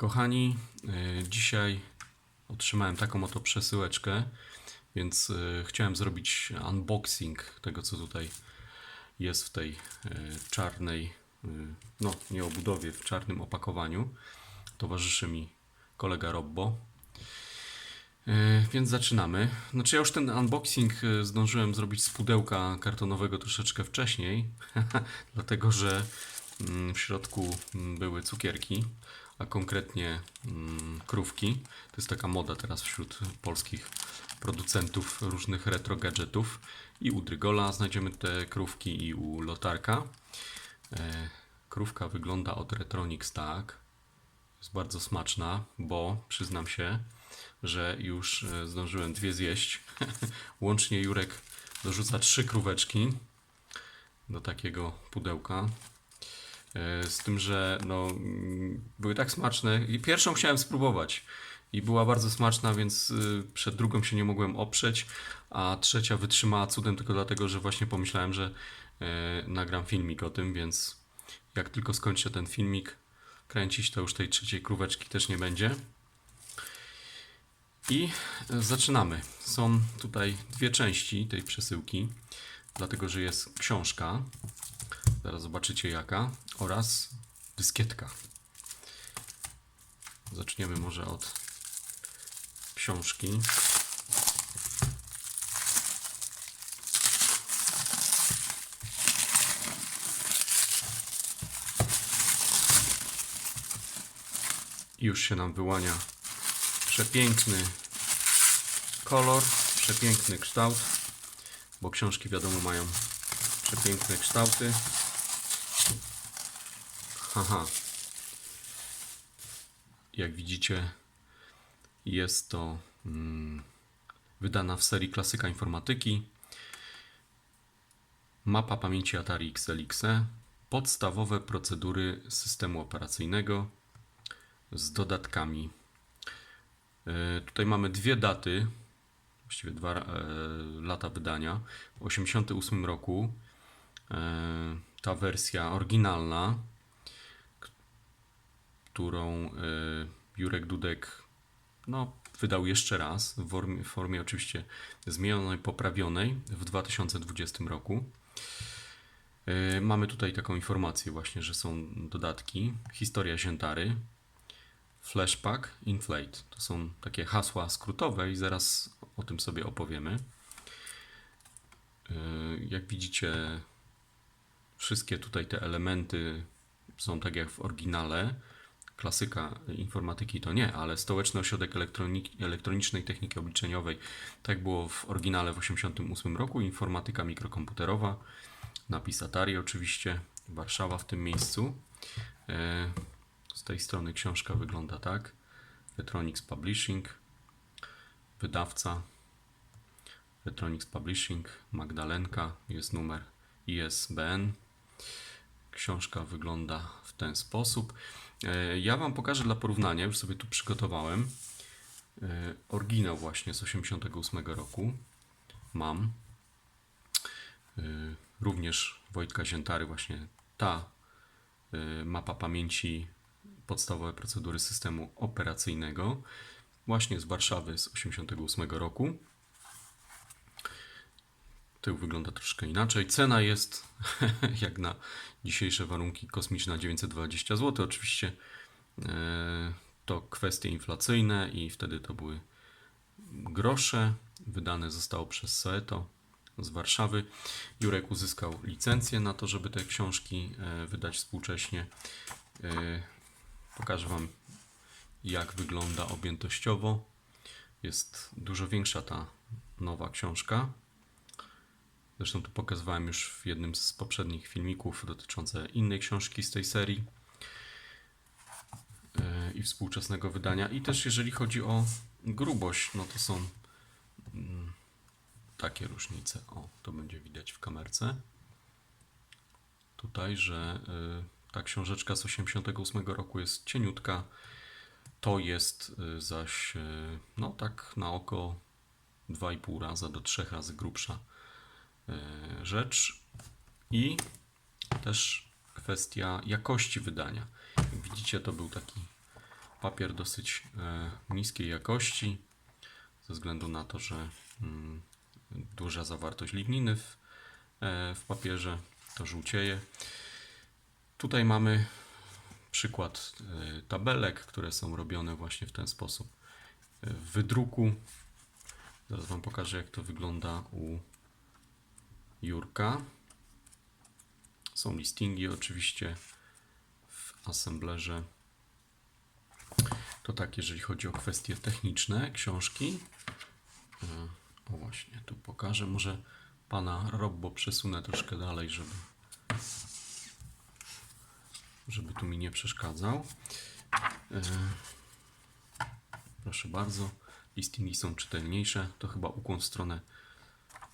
Kochani, y, dzisiaj otrzymałem taką oto przesyłeczkę, więc y, chciałem zrobić unboxing tego, co tutaj jest w tej y, czarnej, no nie obudowie, w czarnym opakowaniu. Towarzyszy mi kolega Robbo. Więc zaczynamy. Znaczy ja już ten unboxing zdążyłem zrobić z pudełka kartonowego troszeczkę wcześniej, dlatego że mm, w środku mm, były cukierki, a konkretnie mm, krówki. To jest taka moda teraz wśród polskich producentów różnych retro gadżetów. I u Drygola znajdziemy te krówki i u Lotarka. E, Krówka wygląda od Retronix tak. Jest bardzo smaczna, bo przyznam się, że już e, zdążyłem dwie zjeść. Łącznie Jurek dorzuca trzy króweczki do takiego pudełka. E, Z tym, że no, mm, były tak smaczne. I pierwszą chciałem spróbować i była bardzo smaczna, więc y, przed drugą się nie mogłem oprzeć, a trzecia wytrzymała cudem tylko dlatego, że właśnie pomyślałem, że e, nagram filmik o tym, więc jak tylko skończę ten filmik kręcić, to już tej trzeciej króweczki też nie będzie. I e, zaczynamy. Są tutaj dwie części tej przesyłki, dlatego że jest książka, zaraz zobaczycie jaka, oraz dyskietka. Zaczniemy może od książki. Już się nam wyłania przepiękny kolor, przepiękny kształt, bo książki wiadomo mają przepiękne kształty. Haha. Jak widzicie, jest to mm, wydana w serii klasyka informatyki. Mapa pamięci Atari XLXE, podstawowe procedury systemu operacyjnego z dodatkami. E, Tutaj mamy dwie daty, właściwie dwa e, lata wydania. W 1988 roku e, ta wersja oryginalna, którą e, Jurek Dudek no, wydał jeszcze raz w formie, w formie oczywiście zmienionej, poprawionej w 2020 roku. E, Mamy tutaj taką informację właśnie, że są dodatki. Historia Ziętary, Flashpack, Inflate. To są takie hasła skrótowe i zaraz o tym sobie opowiemy. Yy, Jak widzicie, wszystkie tutaj te elementy są tak jak w oryginale. Klasyka informatyki to nie, ale Stołeczny Ośrodek Elektronik- Elektronicznej Techniki Obliczeniowej, tak było w oryginale w 1988 roku. Informatyka mikrokomputerowa, napis Atari oczywiście, Warszawa w tym miejscu. Yy, z tej strony książka wygląda tak. Retronix Publishing, wydawca Retronix Publishing, Magdalenka, jest numer ISBN. Książka wygląda w ten sposób. E, Ja Wam pokażę dla porównania, już sobie tu przygotowałem. e, Oryginał właśnie z 88 roku. Mam. E, Również Wojtka Ziętary, właśnie ta mapa pamięci podstawowe procedury systemu operacyjnego, właśnie z Warszawy z 1988 roku. Tył wygląda troszkę inaczej. Cena jest, jak na dzisiejsze warunki, kosmiczna 920 zł. Oczywiście e, to kwestie inflacyjne i wtedy to były grosze. Wydane zostało przez Soeto z Warszawy. Jurek uzyskał licencję na to, żeby te książki e, wydać współcześnie. E, Pokażę Wam, jak wygląda objętościowo. Jest dużo większa ta nowa książka. Zresztą to pokazywałem już w jednym z poprzednich filmików dotyczące innej książki z tej serii e, i współczesnego wydania. I też jeżeli chodzi o grubość, no to są mm, takie różnice. O, to będzie widać w kamerce. Tutaj, że y, ta książeczka z 88 roku jest cieniutka. To jest y, zaś, no tak na oko 2,5 raza do 3 razy grubsza rzecz. I też kwestia jakości wydania. Jak widzicie, to był taki Papier dosyć e, niskiej jakości, ze względu na to, że mm, duża zawartość ligniny w, e, w papierze to żółcieje. Tutaj mamy przykład e, tabelek, które są robione właśnie w ten sposób e, w wydruku. Zaraz Wam pokażę, jak to wygląda u Jurka. Są listingi oczywiście w assemblerze. To tak, jeżeli chodzi o kwestie techniczne książki. E, O właśnie, tu pokażę. Może pana Robbo przesunę troszkę dalej, żeby, żeby tu mi nie przeszkadzał. E, Proszę bardzo. Listingi są czytelniejsze. To chyba ukłon w stronę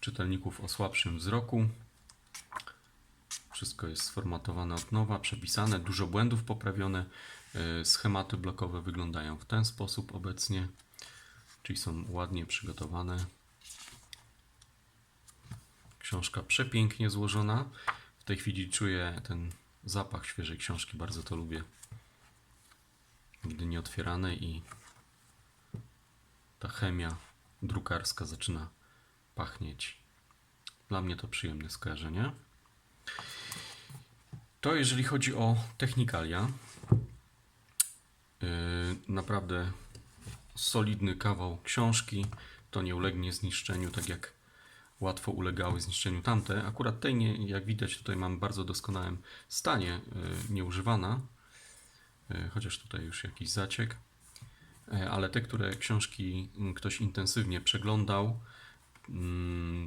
czytelników o słabszym wzroku. Wszystko jest sformatowane od nowa, przepisane, dużo błędów poprawione. E, Schematy blokowe wyglądają w ten sposób obecnie, czyli są ładnie przygotowane. Książka przepięknie złożona. W tej chwili czuję ten zapach świeżej książki, bardzo to lubię. Nigdy nie otwierane i ta chemia drukarska zaczyna pachnieć. Dla mnie to przyjemne skojarzenie. To jeżeli chodzi o technikalia. Yy, naprawdę solidny kawał książki. To nie ulegnie zniszczeniu, tak jak łatwo ulegały zniszczeniu tamte. Akurat tej, nie, jak widać, tutaj mam bardzo doskonałym stanie, yy, nieużywana. Yy, chociaż tutaj już jakiś zaciek. Ale te, które książki ktoś intensywnie przeglądał,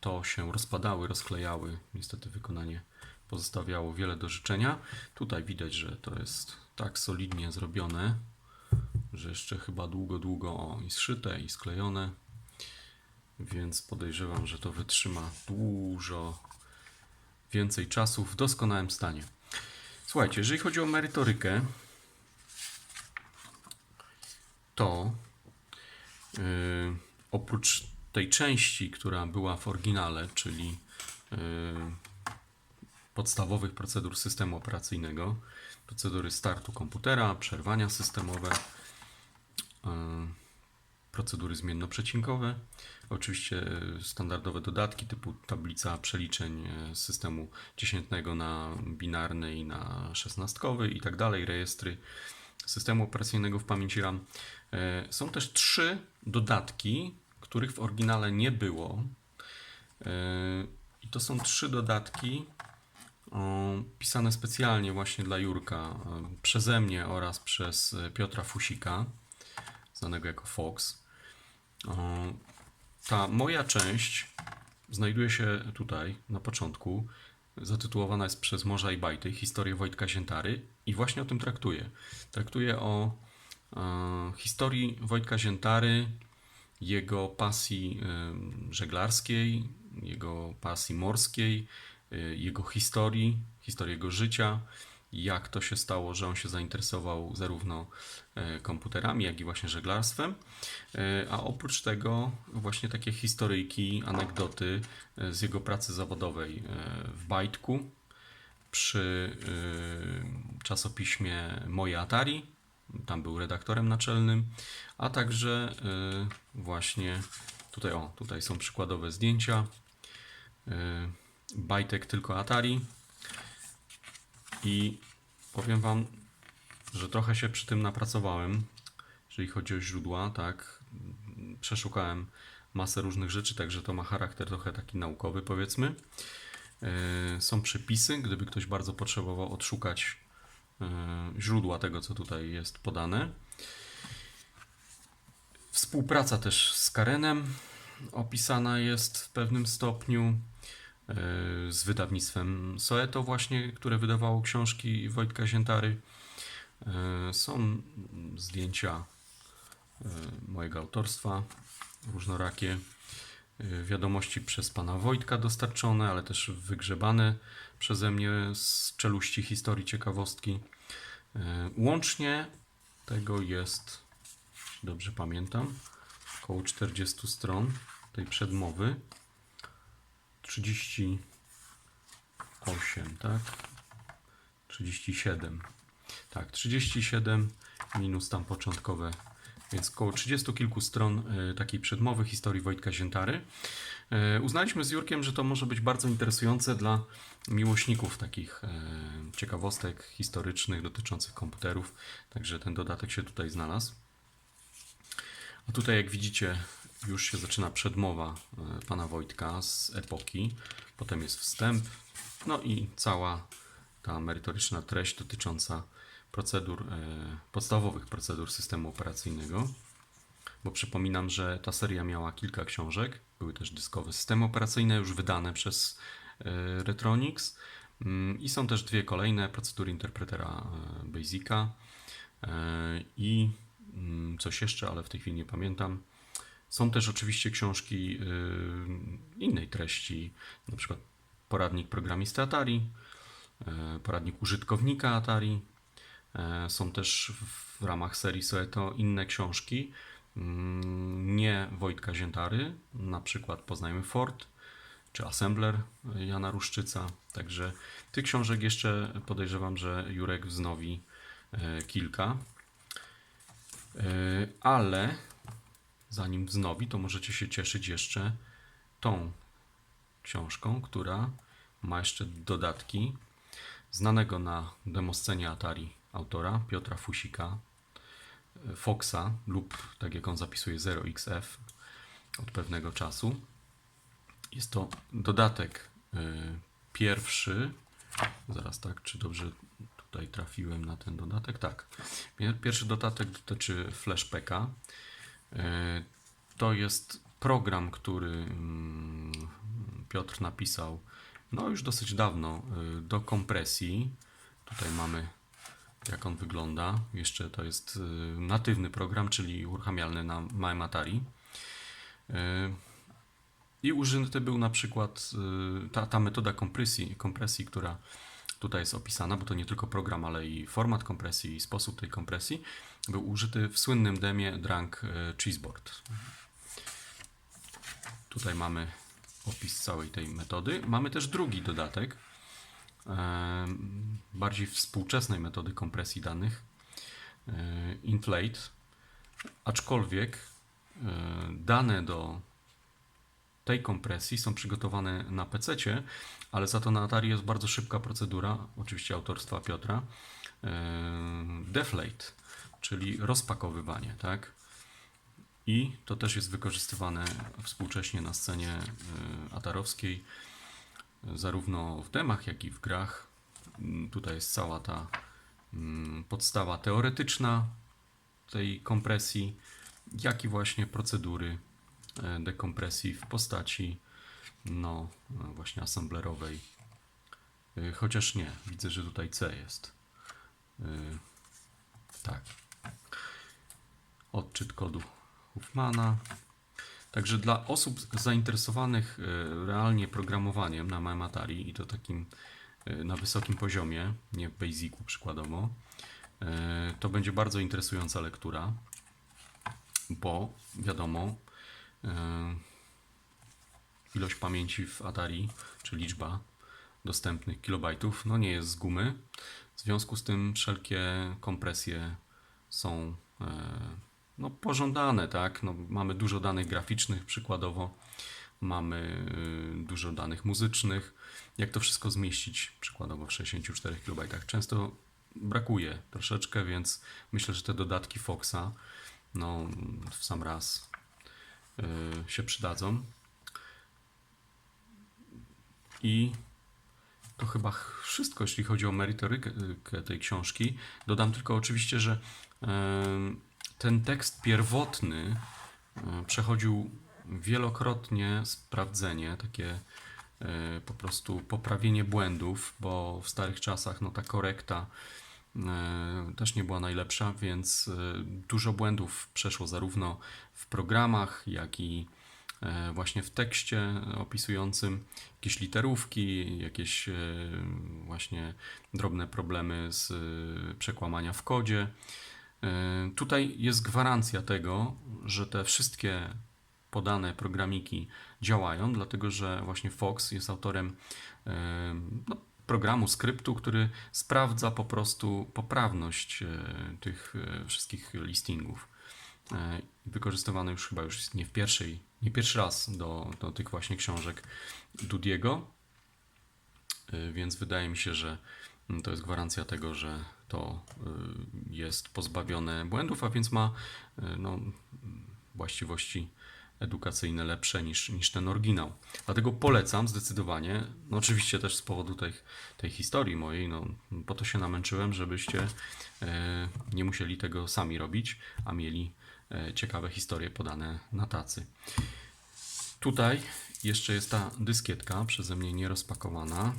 to się rozpadały, rozklejały. Niestety wykonanie pozostawiało wiele do życzenia. Tutaj widać, że to jest tak solidnie zrobione, że jeszcze chyba długo, długo o, i zszyte, i sklejone. Więc podejrzewam, że to wytrzyma dużo więcej czasu w doskonałym stanie. Słuchajcie, jeżeli chodzi o merytorykę, to yy, oprócz tej części, która była w oryginale, czyli yy, podstawowych procedur systemu operacyjnego, procedury startu komputera, przerwania systemowe, yy, procedury zmiennoprzecinkowe, oczywiście yy, standardowe dodatki typu tablica przeliczeń systemu dziesiętnego na binarny i na szesnastkowy i tak dalej, rejestry systemu operacyjnego w pamięci RAM. Są też trzy dodatki, których w oryginale nie było. Yy, I to są trzy dodatki, pisane specjalnie właśnie dla Jurka e, przeze mnie oraz przez e, Piotra Fusika, znanego jako Fox. Ta moja część znajduje się tutaj na początku. Zatytułowana jest przez Morza i Bajty Historię Wojtka Ziętary i właśnie o tym traktuje. Traktuje o e, historii Wojtka Ziętary, jego pasji żeglarskiej, jego pasji morskiej, e, jego historii, historii jego życia, jak to się stało, że on się zainteresował zarówno e, komputerami, jak i właśnie żeglarstwem. E, A oprócz tego właśnie takie historyjki, anegdoty z jego pracy zawodowej w Bajtku przy czasopiśmie Moje Atari. Tam był redaktorem naczelnym, a także e, właśnie tutaj o, tutaj są przykładowe zdjęcia. E, Bajtek tylko Atari. I powiem Wam, że trochę się przy tym napracowałem, jeżeli chodzi o źródła, tak. Przeszukałem masę różnych rzeczy, także to ma charakter trochę taki naukowy, powiedzmy. E, Są przepisy, gdyby ktoś bardzo potrzebował odszukać źródła tego, co tutaj jest podane. Współpraca też z Karenem opisana jest w pewnym stopniu e, z wydawnictwem Soeto właśnie, które wydawało książki Wojtka Ziętary. E, Są zdjęcia e, mojego autorstwa, różnorakie e, wiadomości przez pana Wojtka dostarczone, ale też wygrzebane przeze mnie z czeluści historii ciekawostki. E, Łącznie tego jest, dobrze pamiętam, około 40 stron tej przedmowy. 38, tak? 37. Tak, 37 minus tam początkowe, więc około 30 kilku stron e, takiej przedmowy historii Wojtka Ziętary. E, Uznaliśmy z Jurkiem, że to może być bardzo interesujące dla miłośników takich e, ciekawostek historycznych dotyczących komputerów, także ten dodatek się tutaj znalazł. A tutaj, jak widzicie, już się zaczyna przedmowa pana Wojtka z epoki. Potem jest wstęp, no i cała ta merytoryczna treść dotycząca procedur, e, podstawowych procedur systemu operacyjnego. Bo przypominam, że ta seria miała kilka książek. Były też dyskowe systemy operacyjne, już wydane przez e, Retronix. Mm, I są też dwie kolejne procedury interpretera e, Basica. I mm, coś jeszcze, ale w tej chwili nie pamiętam. Są też oczywiście książki innej treści, na przykład poradnik programisty Atari, poradnik użytkownika Atari. Y, Są też w ramach serii Soeto inne książki, mm, nie Wojtka Ziętary, na przykład Poznajmy Ford, czy Assembler Jana Ruszczyca. Także tych książek jeszcze podejrzewam, że Jurek wznowi e, kilka. E, Ale zanim wznowi, to możecie się cieszyć jeszcze tą książką, która ma jeszcze dodatki znanego na demoscenie Atari autora Piotra Fusika, e, Foxa lub tak jak on zapisuje 0xf od pewnego czasu. Jest to dodatek y, pierwszy. Zaraz tak, czy dobrze tutaj trafiłem na ten dodatek? Tak. Pier- Pierwszy dodatek dotyczy Flashpacka. Y, To jest program, który mm, Piotr napisał no już dosyć dawno do kompresji. Tutaj mamy jak on wygląda. Jeszcze to jest y, natywny program, czyli uruchamialny na małym Atari. Y, i użyty był na przykład y, ta, ta metoda kompresji, kompresji, która tutaj jest opisana, bo to nie tylko program, ale i format kompresji i sposób tej kompresji, był użyty w słynnym demie Drunk Cheeseboard. Tutaj mamy opis całej tej metody. Mamy też drugi dodatek, bardziej współczesnej metody kompresji danych, y, Inflate, aczkolwiek y, dane do tej kompresji są przygotowane na PC, ale za to na Atari jest bardzo szybka procedura, oczywiście autorstwa Piotra, e, deflate, czyli rozpakowywanie, tak? I to też jest wykorzystywane współcześnie na scenie e, atarowskiej, e, zarówno w demach, jak i w grach. Mm, Tutaj jest cała ta mm, podstawa teoretyczna tej kompresji, jak i właśnie procedury e, dekompresji w postaci no e, właśnie assemblerowej. E, Chociaż nie, widzę, że tutaj C jest. Tak. Odczyt kodu Huffmana. Także dla osób zainteresowanych e, realnie programowaniem na małym Atari i to takim e, na wysokim poziomie, nie w Basicu przykładowo, e, to będzie bardzo interesująca lektura, bo wiadomo, ilość pamięci w Atari, czy liczba dostępnych kilobajtów, no nie jest z gumy. W związku z tym wszelkie kompresje są no, pożądane, tak? No, mamy dużo danych graficznych przykładowo, mamy y, dużo danych muzycznych. Jak to wszystko zmieścić przykładowo w 64 KB? Często brakuje troszeczkę, więc myślę, że te dodatki Foxa no, w sam raz y, się przydadzą. I to chyba wszystko, jeśli chodzi o merytorykę tej książki. Dodam tylko oczywiście, że em, ten tekst pierwotny e, przechodził wielokrotnie sprawdzenie, takie e, po prostu poprawienie błędów, bo w starych czasach no, ta korekta e, też nie była najlepsza, więc dużo błędów przeszło zarówno w programach, jak i właśnie w tekście opisującym jakieś literówki, jakieś właśnie drobne problemy z przekłamania w kodzie. E, Tutaj jest gwarancja tego, że te wszystkie podane programiki działają, dlatego że właśnie Fox jest autorem e, no, programu, skryptu, który sprawdza po prostu poprawność e, tych wszystkich listingów. Wykorzystywany już chyba już nie w pierwszej, nie pierwszy raz do, do tych właśnie książek Dudiego, więc wydaje mi się, że to jest gwarancja tego, że to y, jest pozbawione błędów, a więc ma y, no, właściwości edukacyjne lepsze niż, niż ten oryginał. Dlatego polecam zdecydowanie, no oczywiście też z powodu tej, tej historii mojej, no po to się namęczyłem, żebyście e, nie musieli tego sami robić, a mieli ciekawe historie podane na tacy. Tutaj jeszcze jest ta dyskietka przeze mnie nierozpakowana.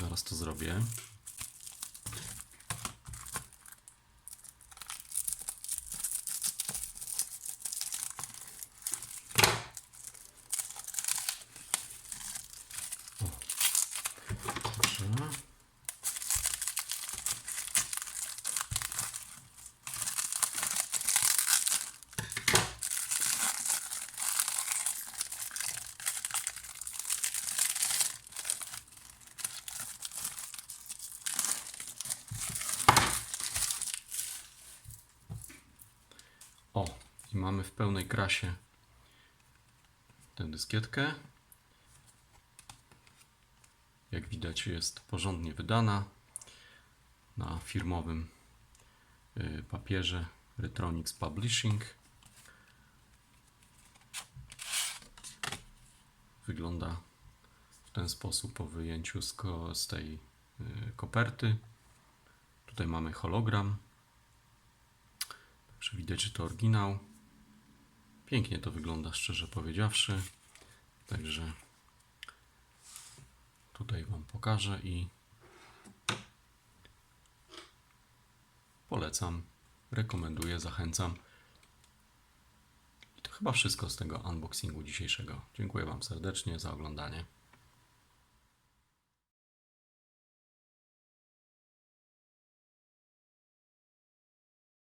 Zaraz to zrobię. O. Dobrze. O, i mamy w pełnej krasie tę dyskietkę. Jak widać jest porządnie wydana na firmowym y, papierze Retronix Publishing. Wygląda w ten sposób po wyjęciu z, z tej y, koperty. Tutaj mamy hologram. Także widać, że to oryginał. Pięknie to wygląda, szczerze powiedziawszy. Także tutaj Wam pokażę i polecam, rekomenduję, zachęcam. I to chyba wszystko z tego unboxingu dzisiejszego. Dziękuję Wam serdecznie za oglądanie.